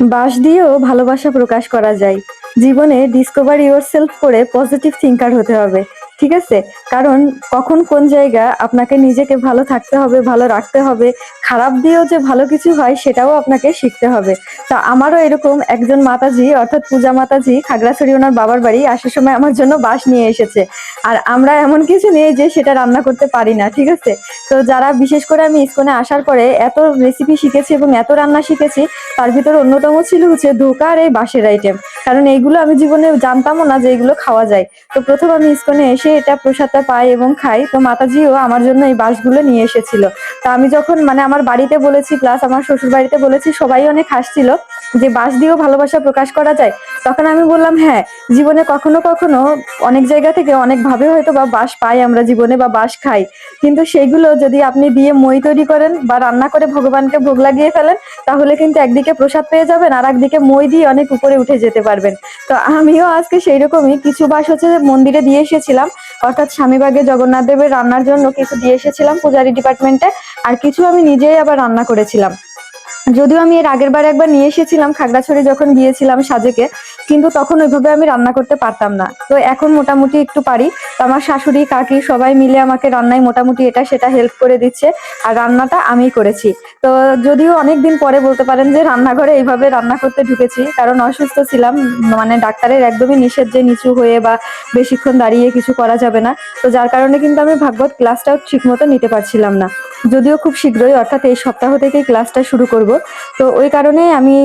বাঁশ দিয়েও ভালোবাসা প্রকাশ করা যায়। জীবনে ডিসকভার ইউর সেলফ করে পজিটিভ থিঙ্কার হতে হবে। ঠিক আছে? কারণ কখন কোন জায়গা আপনাকে নিজেকে ভালো থাকতে হবে, ভালো রাখতে হবে, খারাপ দিয়েও যে ভালো কিছু হয় সেটাও আপনাকে শিখতে হবে। তা আমারও এরকম একজন মাতাজি, অর্থাৎ পূজা মাতাজি, খাগড়াছড়ি ওনার বাবার বাড়ি আসার সময় আমার জন্য বাঁশ নিয়ে এসেছে। আর আমরা এমন কিছু নেই যে সেটা রান্না করতে পারি না, ঠিক আছে? তো যারা বিশেষ করে আমি ইস্কনে আসার পরে এত রেসিপি শিখেছি এবং এত রান্না শিখেছি, তার ভিতর অন্যতম ছিল হচ্ছে ধোকা আর এই বাঁশের আইটেম কারণ এইগুলো আমি জীবনে জানতামও না যে এগুলো খাওয়া যায়। তো প্রথম আমি ইস্কনে এসে এটা প্রসাদটা পাই এবং খাই। তো মাতাজিও আমার জন্য এই বাঁশগুলো নিয়ে এসেছিল। তো আমি যখন মানে আমার বাড়িতে বলেছি প্লাস আমার শ্বশুর বাড়িতে বলেছি, সবাই অনেক হাসছিল যে বাঁশ দিয়েও ভালোবাসা প্রকাশ করা যায়। তখন আমি বললাম হ্যাঁ জীবনে কখনো কখনো অনেক জায়গা থেকে অনেক ভাবে হয়তো বা বাঁশ পাই আমরা জীবনে বা বাঁশ খাই। কিন্তু সেইগুলো যদি আপনি দিয়ে মই তৈরি করেন বা রান্না করে ভগবানকে ভোগ লাগিয়ে ফেলেন, তাহলে কিন্তু একদিকে প্রসাদ পেয়ে যাবেন আর একদিকে মই দিয়ে অনেক উপরে উঠে যেতে পারবেন। তো আমিও আজকে সেই রকমই কিছু বাস হচ্ছে মন্দিরে দিয়ে এসেছিলাম। অর্থাৎ স্বামীবাগে জগন্নাথ দেবের রান্নার জন্য কিছু দিয়ে এসেছিলাম পূজারি ডিপার্টমেন্টে আর কিছু আমি নিজেই আবার রান্না করেছিলাম। যদিও আমি এর আগের বার একবার নিয়ে এসেছিলাম, খাগড়াছড়ি যখন গিয়েছিলাম সাজেকে, কিন্তু তখন ওইভাবে আমি রান্না করতে পারতাম না। তো এখন মোটামুটি একটু পারি, তো আমার শাশুড়ি, কাকি সবাই মিলে আমাকে রান্নায় মোটামুটি এটা সেটা হেল্প করে দিচ্ছে, আর রান্নাটা আমি করেছি। তো যদিও অনেক দিন পরে বলতে পারেন যে রান্নাঘরে এইভাবে রান্না করতে ঢুকেছি, কারণ অসুস্থ ছিলাম মানে ডাক্তারের একদমই নিষেধ যে নিচু হয়ে বা বেশিক্ষণ দাঁড়িয়ে কিছু করা যাবে না। তো যার কারণে কিন্তু আমি ভাগবত ক্লাসটাও ঠিক মতো নিতে পারছিলাম না। যদিও খুব শীঘ্রই, অর্থাৎ এই সপ্তাহ থেকেই ক্লাসটা শুরু করব। তো ওই কারণে আমি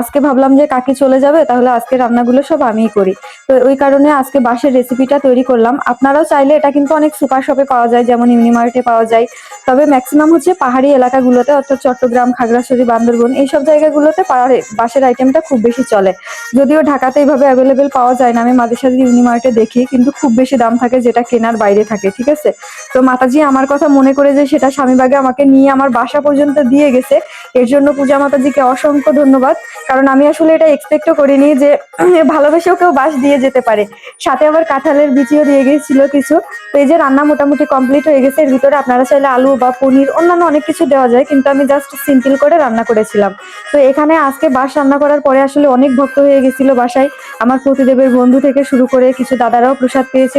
আজকে ভাবলাম যে কাকি চলে যাবে, তাহলে আজকে রান্নাগুলো সব আমিই করি। তো ওই কারণে আজকে বাঁশের রেসিপিটা তৈরি করলাম। আপনারাও চাইলে এটা কিন্তু অনেক সুপার শপে পাওয়া যায়, যেমন ইউনিমার্টে পাওয়া যায়। তবে ম্যাক্সিমাম হচ্ছে পাহাড়ি এলাকাগুলোতে, অর্থাৎ চট্টগ্রাম, খাগড়াছড়ি, বান্দরবন, এইসব জায়গাগুলোতে পাহাড়ে বাঁশের আইটেমটা খুব বেশি চলে। যদিও ঢাকাতে এইভাবে অ্যাভেলেবেল পাওয়া যায় না, আমি মাঝে সাঝে ইউনিমার্টে দেখি, কিন্তু খুব বেশি দাম থাকে যেটা কেনার বাইরে থাকে, ঠিক আছে? তো মাতাজি আমার কথা মনে করে যে সেটা স্বামীবাগে আমাকে নিয়ে আমার বাসা পর্যন্ত দিয়ে গেছে। এর জন্য পূজা মাতাজিকে অসংখ্য ধন্যবাদ। কারণ আমি আসলে এটা এক্সপেক্টও করিনি যে ভালোবেসেও কেউ বাস দিয়ে যেতে পারে। সাথে আবার কাঁঠালের বিচিও দিয়ে গেছিল কিছু। তো এই যে রান্না মোটামুটি কমপ্লিট হয়ে গেছে, এর ভিতরে আপনারা চাইলে আলু বা পনির, অন্যান্য অনেক কিছু দেওয়া যায়, কিন্তু আমি জাস্ট সিম্পল করে রান্না করেছিলাম। তো এখানে আজকে বাস রান্না করার পরে আসলে অনেক ভক্ত হয়ে গেছিল বাসায়। আমার প্রতিদেবের বন্ধু থেকে শুরু করে কিছু দাদারাও প্রসাদ পেয়েছে।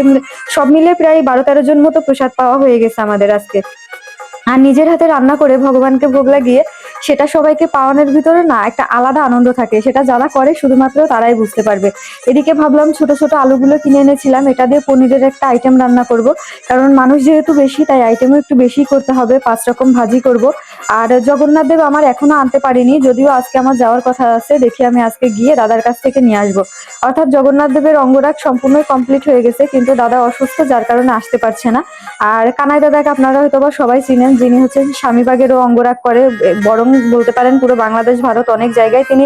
সব মিলে প্রায় বারো তেরো জন মতো প্রসাদ পাওয়া হয়ে গেছে আমাদের আজকে। আর নিজের হাতে রান্না করে ভগবানকে ভোগ লাগিয়ে সেটা সবাইকে পাওয়ানোর ভিতরে না একটা আলাদা আনন্দ থাকে। সেটা যারা করে শুধুমাত্র তারাই বুঝতে পারবে। এদিকে ভাবলাম ছোট ছোট আলুগুলো কিনে এনেছিলাম। এটা দিয়ে পনিরের একটা আইটেম রান্না করব। কারণ মানুষ যেহেতু বেশি, তাই আইটেমও একটু বেশি করতে হবে। পাঁচ রকম ভাজি করব। আর জগন্নাথ দেব আমার এখনও আনতে পারিনি। যদিও আজকে আমার যাওয়ার কথা আছে, দেখি আমি আজকে গিয়ে দাদার কাছ থেকে নিয়ে আসব। অর্থাৎ জগন্নাথ দেবের অঙ্গরাগ সম্পূর্ণ কমপ্লিট হয়ে গেছে, কিন্তু দাদা অসুস্থ, যার কারণে আসতে পারছে না। আর কানাই দাদাকে আপনারা হয়তো সবাই চিনেন, যিনি হচ্ছেন স্বামীবাগেরও অঙ্গরাগ করে, বরং বলতে পারেন, পুরো বাংলাদেশ, ভারত অনেক জায়গায় তিনি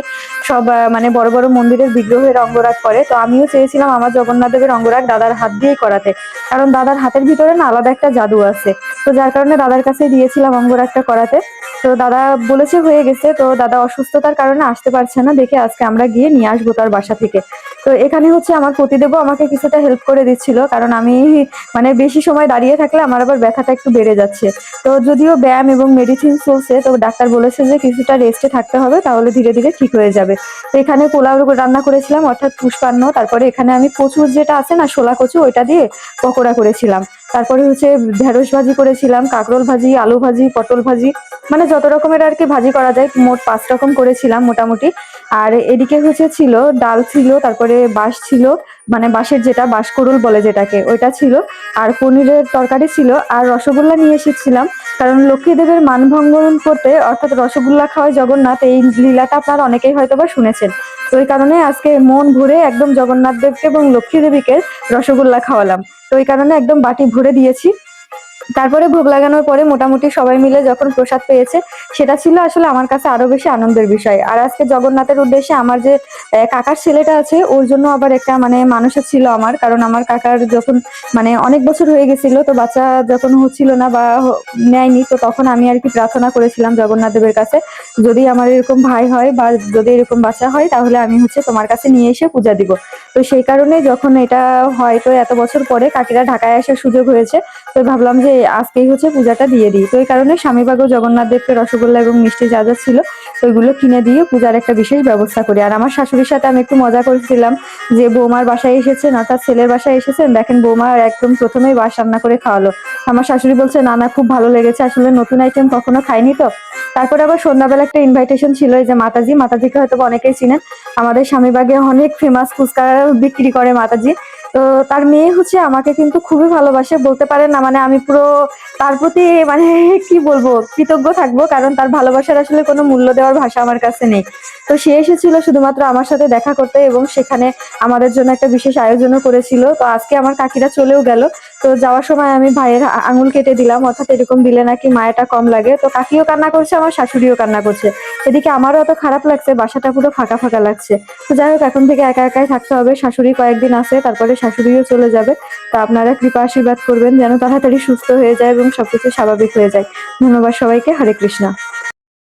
সব মানে বড় বড় মন্দিরের বিগ্রহের অঙ্গরাগ করে। তো আমিও চেয়েছিলাম আমার জগন্নাথ দেবের অঙ্গরাগ দাদার হাত দিয়েই করাতে। কারণ দাদার হাতের ভিতরে না আলাদা একটা জাদু আছে। তো যার কারণে দাদার কাছে দিয়েছিলাম অঙ্গরাগটা করাতে। তো দাদা বলেছে হয়ে গেছে, তো দাদা অসুস্থতার কারণে আসতে পারছে না, দেখে আজকে আমরা গিয়ে নিয়ে আসব তার বাসা থেকে। তো এখানে হচ্ছে আমার প্রতিদেবও আমাকে কিছুটা হেল্প করে দিচ্ছিল, কারণ আমি মানে বেশি সময় দাঁড়িয়ে থাকলে আমার আবার ব্যথাটা একটু বেড়ে যাচ্ছে। তো যদিও ব্যায়াম এবং মেডিসিন চলছে, তো ডাক্তার বলেছে যে কিছুটা রেস্টে থাকতে হবে, তাহলে ধীরে ধীরে ঠিক হয়ে যাবে। তো এখানে পোলাও রান্না করেছিলাম, অর্থাৎ পুষ্পান্ন, তারপরে এখানে আমি কচুর যেটা আছে না শোলা কচু ওইটা দিয়ে পকোড়া করেছিলাম। তারপরে হচ্ছে ঢেঁড়স ভাজি করেছিলাম, কাঁকরোল ভাজি, আলু ভাজি, পটল ভাজি মানে যত রকমের আর কি ভাজি করা যায়, মোট পাঁচ রকম করেছিলাম মোটামুটি। আর এদিকে হচ্ছে ছিল, ডাল ছিল, তারপরে বাঁশ ছিল মানে বাঁশের যেটা বাঁশকুড়ুল বলে যেটাকে, ওইটা ছিল। আর পনিরের তরকারি ছিল, আর রসগোল্লা নিয়ে এসেছিলাম। কারণ লক্ষ্মীদেবের মানভঙ্গন করতে, অর্থাৎ রসগোল্লা খাওয়ায় জগন্নাথ, এই লীলাটা আপনারা অনেকেই হয়তো বা শুনেছেন। তো ওই কারণে আজকে মন ভরে একদম জগন্নাথ দেবকে এবং লক্ষ্মী দেবীকে রসগোল্লা খাওয়ালাম। তো ওই কারণে একদম বাটি ভরে দিয়েছি। তারপরে ভোগ লাগানোর পরে মোটামুটি সবাই মিলে যখন প্রসাদ পেয়েছে, সেটা ছিল আসলে আমার কাছে আরও বেশি আনন্দের বিষয়। আর আজকে জগন্নাথের উদ্দেশ্যে আমার যে কাকার ছেলেটা আছে, ওর জন্য আবার একটা মানে মানুষের ছিল আমার, কারণ আমার কাকার যখন মানে অনেক বছর হয়ে গেছিল, তো বাচ্চা যখন হচ্ছিল না বা নেয়নি, তো তখন আমি আর কি প্রার্থনা করেছিলাম জগন্নাথ দেবের কাছে, যদি আমার এরকম ভাই হয় বা যদি এরকম বাচ্চা হয়, তাহলে আমি হচ্ছে তোমার কাছে নিয়ে এসে পূজা দিব। তো সেই কারণে যখন এটা হয়, তো এত বছর পরে কাকিরা ঢাকায় আসার সুযোগ হয়েছে, তো ভাবলাম যে আজকেই হচ্ছে পূজাটা দিয়ে দিই। তো এই কারণে স্বামীবাগ, জগন্নাথ দেবকে রসগোল্লা এবং মিষ্টি যা যা ছিল, ওইগুলো কিনে দিয়ে পূজার একটা বিশেষ ব্যবস্থা করি। আর আমার শাশুড়ির সাথে আমি একটু মজা করেছিলাম যে বৌমার বাসায় এসেছেন, অর্থাৎ ছেলের বাসায় এসেছেন, দেখেন বৌমা একদম প্রথমেই বাস রান্না করে খাওয়ালো। আমার শাশুড়ি বলছে, না না, খুব ভালো লেগেছে, আসলে নতুন আইটেম কখনো খাইনি তো। তারপরে আবার সন্ধ্যাবেলা একটা ইনভাইটেশন ছিল যে মাতাজি, মাতাজিকে হয়তো অনেকেই চিনেন। আমাদের স্বামীবাগে অনেক ফেমাস ফুচকা বিক্রি করে মাতাজি। তো তার মেয়ে হচ্ছে আমাকে কিন্তু খুবই ভালোবাসে, বলতে পারেন না মানে আমি পুরো তার প্রতি মানে কি বলব, কৃতজ্ঞ থাকব, কারণ তার ভালোবাসার আসলে কোনো মূল্য দেওয়ার ভাষা আমার কাছে নেই। তো সে এসেছিল শুধুমাত্র আমার সাথে দেখা করতে এবং সেখানে আমাদের জন্য একটা বিশেষ আয়োজনও করেছিল। তো আজকে আমার কাকিরা চলেও গেল। তো যাওয়ার সময় আমি ভাইয়ের আঙুল কেটে দিলাম, অর্থাৎ এরকম দিলে নাকি মায়াটা কম লাগে। তো কাকিও কান্না করছে, আমার শাশুড়িও কান্না করছে। এদিকে আমারও অত খারাপ লাগছে, বাসাটা পুরো ফাঁকা ফাঁকা লাগছে। তো যাই হোক, এখন থেকে একা একাই থাকতে হবে, শাশুড়ি কয়েকদিন আছে, তারপরে শাশুড়িও চলে যাবে। তো আপনারা কৃপা আশীর্বাদ করবেন যেন তাড়াতাড়ি সুস্থ হয়ে যায় এবং সবকিছু স্বাভাবিক হয়ে যায়। ধন্যবাদ সবাইকে। হরে কৃষ্ণা।